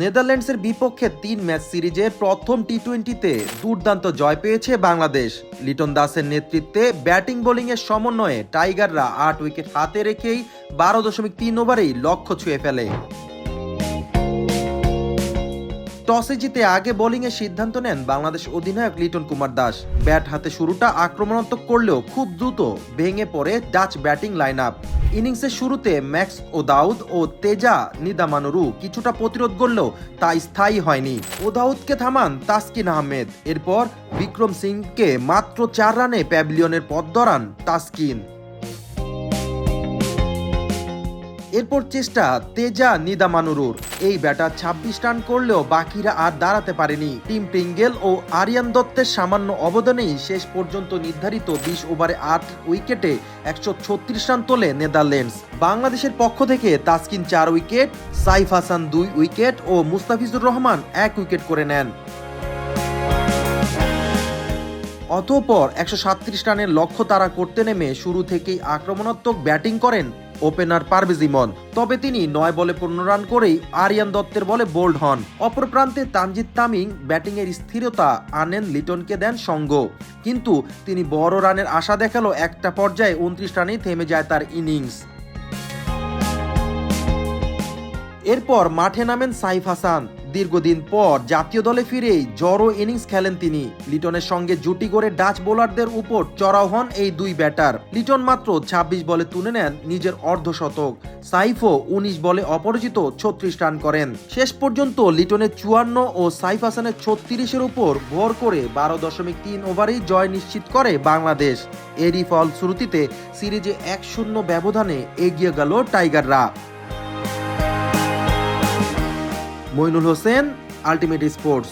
নেদারল্যান্ডসের বিপক্ষে তিন ম্যাচ সিরিজে প্রথম টি টোয়েন্টিতে দুর্দান্ত জয় পেয়েছে বাংলাদেশ। লিটন দাসের নেতৃত্বে ব্যাটিং বোলিংয়ের সমন্বয়ে টাইগাররা আট উইকেট হাতে রেখেই বারো দশমিক তিন ওভারেই লক্ষ্য ছুঁয়ে ফেলে। টসে জিতে আগে বোলিংয়ের সিদ্ধান্ত নেন বাংলাদেশ অধিনায়ক লিটন কুমার দাস। ব্যাট হাতে শুরুটা আক্রমণাত্মক করলেও খুব দ্রুত ভেঙে পড়ে ডাচ ব্যাটিং লাইন আপ ইনিংসের শুরুতে ম্যাক্স ও দাউদ ও তেজা নিদামানুরু কিছুটা প্রতিরোধ করলেও তা স্থায়ী হয়নি। ও ওদাউদকে থামান তাসকিন আহমেদ। এরপর বিক্রম সিংকে মাত্র চার রানে প্যাভিলিয়নের পথ দরান তাসকিন। এরপর চেষ্টা তেজা নিদামানুরুর। এই ব্যাটার ছাব্বিশ রান করলেও বাকিরা আর দাঁড়াতে পারেনি। টিম প্রিঙ্গেল ও আরিয়ান দত্তের সামান্য অবদানেই শেষ পর্যন্ত নির্ধারিত বিশ ওভারে আট উইকেটে একশো ছত্রিশ রান তোলে নেদারল্যান্ডস। বাংলাদেশের পক্ষ থেকে তাসকিন চার উইকেট, সাইফ হাসান দুই উইকেট ও মুস্তাফিজুর রহমান এক উইকেট করে নেন। অতঃপর একশো রানের লক্ষ্য তারা করতে নেমে শুরু থেকেই আক্রমণাত্মক ব্যাটিং করেন ওপেনার পারভেজ ইমন। তবে তিনি নয় বলে পনেরো রান করেই আরিয়ান দত্তের বলে বোল্ড হন। অপর প্রান্তে তানজিদ তামিং ব্যাটিংয়ের স্থিরতা আনেন লিটনকে দেন সঙ্গ। কিন্তু তিনি বড় রানের আশা দেখাল একটা পর্যায়ে উনত্রিশ রানেই থেমে যায় তার ইনিংস। এরপর মাঠে নামেন সাইফ হাসান। দীর্ঘদিন পর জাতীয় দলে ফিরেই জড়ো ইনিংস খেলেন তিনি। লিটনের সঙ্গে জুটি করে ডাচ বোলারদের উপর চড়াও হন এই দুই ব্যাটার। লিটন মাত্র ২৬ বলে তুলে নেন নিজের অর্ধশতক। সাইফও ১৯ বলে অপরাজিত ছত্রিশ রান করেন। শেষ পর্যন্ত লিটনের চুয়ান্ন ও সাইফ হাসানের ছত্রিশের উপর ভর করে বারো দশমিক তিন ওভারেই জয় নিশ্চিত করে বাংলাদেশ। এরই ফলশ্রুতিতে সিরিজে এক শূন্য ব্যবধানে এগিয়ে গেল টাইগাররা। Mainul Hossain ultimate sports